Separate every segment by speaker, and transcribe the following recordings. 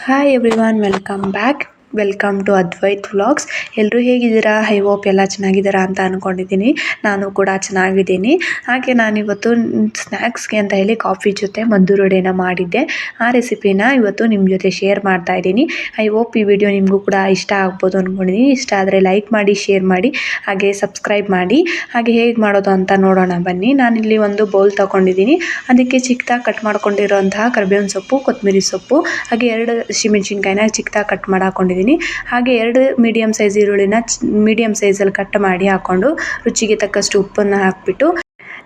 Speaker 1: Hi everyone, welcome back. Welcome to Advait vlogs ಎಲ್ಲರೂ ಹೇಗಿದ್ದೀರಾ? I hope ಎಲ್ಲ ಚೆನ್ನಾಗಿದ್ದೀರಾ ಅಂತ ಅಂದ್ಕೊಂಡಿದ್ದೀನಿ ನಾನು ಕೂಡ ಚೆನ್ನಾಗಿದ್ದೀನಿ. ಹಾಗೆ ನಾನಿವತ್ತು ಸ್ನ್ಯಾಕ್ಸ್ಗೆ ಅಂತ ಹೇಳಿ ಕಾಫಿ ಜೊತೆ ಮದ್ದೂರೊಡೆನ ಮಾಡಿದ್ದೆ. ಆ ರೆಸಿಪಿನ ಇವತ್ತು ನಿಮ್ಮ ಜೊತೆ ಶೇರ್ ಮಾಡ್ತಾ ಇದ್ದೀನಿ. ಐ ಹೋಪ್ ಈ ವಿಡಿಯೋ ನಿಮಗೂ ಕೂಡ ಇಷ್ಟ ಆಗ್ಬೋದು ಅಂದ್ಕೊಂಡಿದ್ದೀನಿ ಇಷ್ಟ ಆದರೆ ಲೈಕ್ ಮಾಡಿ ಶೇರ್ ಮಾಡಿ, ಹಾಗೆ ಸಬ್ಸ್ಕ್ರೈಬ್ ಮಾಡಿ. ಹಾಗೆ ಹೇಗೆ ಮಾಡೋದು ಅಂತ ನೋಡೋಣ ಬನ್ನಿ. ನಾನಿಲ್ಲಿ ಒಂದು ಬೌಲ್ ತೊಗೊಂಡಿದ್ದೀನಿ. ಅದಕ್ಕೆ ಚಿಕ್ಕದಾಗಿ ಕಟ್ ಮಾಡ್ಕೊಂಡಿರೋಂತಹ ಕರ್ಬೇವಿನ ಸೊಪ್ಪು ಕೊತ್ತಂಬರಿ ಸೊಪ್ಪು, ಹಾಗೆ ಎರಡು ಹಸಿಮೆಣ್ಸಿನ್ಕಾಯಿನ ಚಿಕ್ಕದಾಗಿ ಕಟ್ ಮಾಡಿ ಹಾಕೊಂಡಿದ್ದೀನಿ ಹಾಗೆ ಎರಡು ಮೀಡಿಯಮ್ ಸೈಜ್ ಈರುಳ್ಳಿನ ಮೀಡಿಯಮ್ ಸೈಜಲ್ಲಿ ಕಟ್ ಮಾಡಿ ಹಾಕ್ಕೊಂಡು ರುಚಿಗೆ ತಕ್ಕಷ್ಟು ಉಪ್ಪನ್ನು ಹಾಕ್ಬಿಟ್ಟು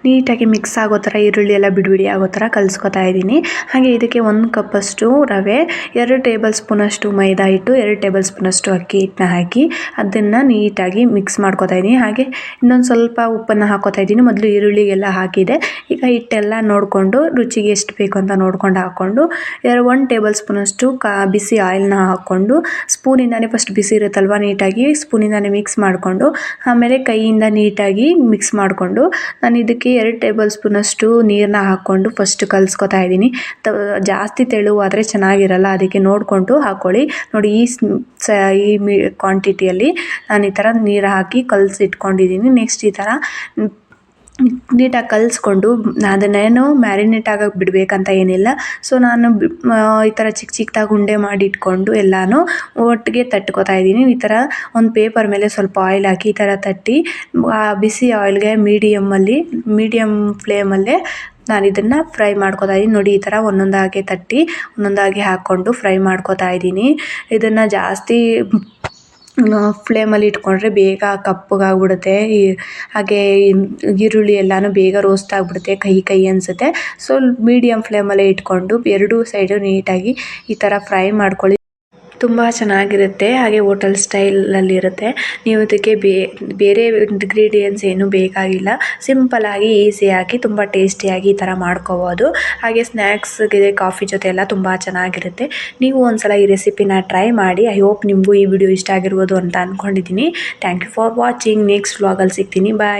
Speaker 1: ನೀಟಾಗಿ ಮಿಕ್ಸ್ ಆಗೋ ಥರ, ಈರುಳ್ಳಿ ಎಲ್ಲ ಬಿಡಿಬಿಡಿ ಬಿಡಿ ಆಗೋ ಥರ ಕಲಿಸ್ಕೊತಾ ಇದ್ದೀನಿ. ಹಾಗೆ ಇದಕ್ಕೆ ಒಂದು ಕಪ್ಪಷ್ಟು ರವೆ, ಎರಡು ಟೇಬಲ್ ಸ್ಪೂನಷ್ಟು ಮೈದಾ ಹಿಟ್ಟು, ಎರಡು ಟೇಬಲ್ ಸ್ಪೂನಷ್ಟು ಅಕ್ಕಿ ಹಿಟ್ಟನ್ನ ಹಾಕಿ ಅದನ್ನು ನೀಟಾಗಿ ಮಿಕ್ಸ್ ಮಾಡ್ಕೊತಾ ಇದ್ದೀನಿ. ಹಾಗೆ ಇನ್ನೊಂದು ಸ್ವಲ್ಪ ಉಪ್ಪನ್ನು ಹಾಕೋತಾ ಇದ್ದೀನಿ. ಮೊದಲು ಈರುಳ್ಳಿಗೆಲ್ಲ ಹಾಕಿದೆ. ಈಗ ಹಿಟ್ಟೆಲ್ಲ ನೋಡಿಕೊಂಡು, ರುಚಿಗೆ ಎಷ್ಟು ಬೇಕು ಅಂತ ನೋಡ್ಕೊಂಡು ಹಾಕ್ಕೊಂಡು, ಎರಡು, ಒಂದು ಟೇಬಲ್ ಸ್ಪೂನಷ್ಟು ಕಾ, ಬಿಸಿ ಆಯಿಲ್ನ ಹಾಕ್ಕೊಂಡು, ಸ್ಪೂನಿಂದಾನೇ ಫಸ್ಟ್ ಬಿಸಿ ಇರುತ್ತಲ್ವ, ನೀಟಾಗಿ ಸ್ಪೂನಿಂದಾನೇ ಮಿಕ್ಸ್ ಮಾಡಿಕೊಂಡು, ಆಮೇಲೆ ಕೈಯಿಂದ ನೀಟಾಗಿ ಮಿಕ್ಸ್ ಮಾಡಿಕೊಂಡು ನಾನು ಇದಕ್ಕೆ ಎರಡು ಟೇಬಲ್ ಸ್ಪೂನಷ್ಟು ನೀರನ್ನ ಹಾಕ್ಕೊಂಡು ಫಸ್ಟ್ ಕಲಿಸ್ಕೊತಾ ಇದ್ದೀನಿ. ಜಾಸ್ತಿ ತೆಳುವಾದರೆ ಚೆನ್ನಾಗಿರಲ್ಲ, ಅದಕ್ಕೆ ನೋಡಿಕೊಂಡು ಹಾಕ್ಕೊಳ್ಳಿ ನೋಡಿ, ಈ ಸ ಈ ಮಿ ಕ್ವಾಂಟಿಟಿಯಲ್ಲಿ ನಾನು ಈ ಥರ ನೀರು ಹಾಕಿ ಕಲಸಿ ಇಟ್ಕೊಂಡಿದ್ದೀನಿ ನೆಕ್ಸ್ಟ್ ಈ ಥರ ನೀಟಾಗಿ ಕಲಿಸ್ಕೊಂಡು ಅದನ್ನೇನು ಮ್ಯಾರಿನೇಟ್ ಆಗೋಕೆ ಬಿಡಬೇಕಂತ ಏನಿಲ್ಲ. ಸೊ ನಾನು ಈ ಥರ ಚಿಕ್ಕ ಚಿಕ್ಕದಾಗಿ ಉಂಡೆ ಮಾಡಿ ಇಟ್ಕೊಂಡು ಎಲ್ಲನೂ ಒಟ್ಟಿಗೆ ತಟ್ಕೋತಾ ಇದ್ದೀನಿ. ಈ ಥರ ಒಂದು ಪೇಪರ್ ಮೇಲೆ ಸ್ವಲ್ಪ ಆಯಿಲ್ ಹಾಕಿ ಈ ಥರ ತಟ್ಟಿ ಬಿಸಿ ಆಯಿಲ್ಗೆ ಮೀಡಿಯಮ್ಮಲ್ಲಿ, ಮೀಡಿಯಮ್ ಫ್ಲೇಮಲ್ಲೇ ನಾನು ಇದನ್ನು ಫ್ರೈ ಮಾಡ್ಕೊತಾ ಇದ್ದೀನಿ. ನೋಡಿ, ಈ ಥರ ಒಂದೊಂದಾಗಿ ತಟ್ಟಿ, ಒಂದೊಂದಾಗಿ ಹಾಕ್ಕೊಂಡು ಫ್ರೈ ಮಾಡ್ಕೊತಾ ಇದ್ದೀನಿ. ಇದನ್ನು ಜಾಸ್ತಿ ಫ್ಲೇಮಲ್ಲಿ ಇಟ್ಕೊಂಡ್ರೆ ಬೇಗ ಕಪ್ಪಗಾಗ್ಬಿಡುತ್ತೆ. ಈ ಹಾಗೆ ಈರುಳ್ಳಿ ಎಲ್ಲನೂ ಬೇಗ ರೋಸ್ಟ್ ಆಗಿಬಿಡುತ್ತೆ, ಕಹಿ ಕಹಿ ಅನಿಸುತ್ತೆ. ಸೊ ಮೀಡಿಯಮ್ ಫ್ಲೇಮಲ್ಲೇ ಇಟ್ಕೊಂಡು, ಎರಡೂ ಸೈಡು ನೀಟಾಗಿ ಈ ಥರ ಫ್ರೈ ಮಾಡ್ಕೊಳ್ಳಿ. ತುಂಬ ಚೆನ್ನಾಗಿರುತ್ತೆ, ಹಾಗೆ ಹೋಟೆಲ್ ಸ್ಟೈಲಲ್ಲಿರುತ್ತೆ ನೀವು ಇದಕ್ಕೆ ಬೇರೆ ಇಂಗ್ರೀಡಿಯೆಂಟ್ಸ್ ಏನೂ ಬೇಕಾಗಿಲ್ಲ. ಸಿಂಪಲ್ಲಾಗಿ ಈಸಿಯಾಗಿ ತುಂಬ ಟೇಸ್ಟಿಯಾಗಿ ಈ ಥರ ಮಾಡ್ಕೋಬೋದು. ಹಾಗೆ ಸ್ನ್ಯಾಕ್ಸ್ಗೆ ಕಾಫಿ ಜೊತೆ ಎಲ್ಲ ತುಂಬ ಚೆನ್ನಾಗಿರುತ್ತೆ. ನೀವು ಒಂದ್ಸಲ ಈ ರೆಸಿಪಿನ ಟ್ರೈ ಮಾಡಿ ಐ ಹೋಪ್ ನಿಮಗೂ ಈ ವಿಡಿಯೋ ಇಷ್ಟ ಆಗಿರ್ಬೋದು ಅಂತ ಅಂದ್ಕೊಂಡಿದ್ದೀನಿ thank you for watching next ವ್ಲಾಗಲ್ಲಿ ಸಿಗ್ತೀನಿ. ಬಾಯ್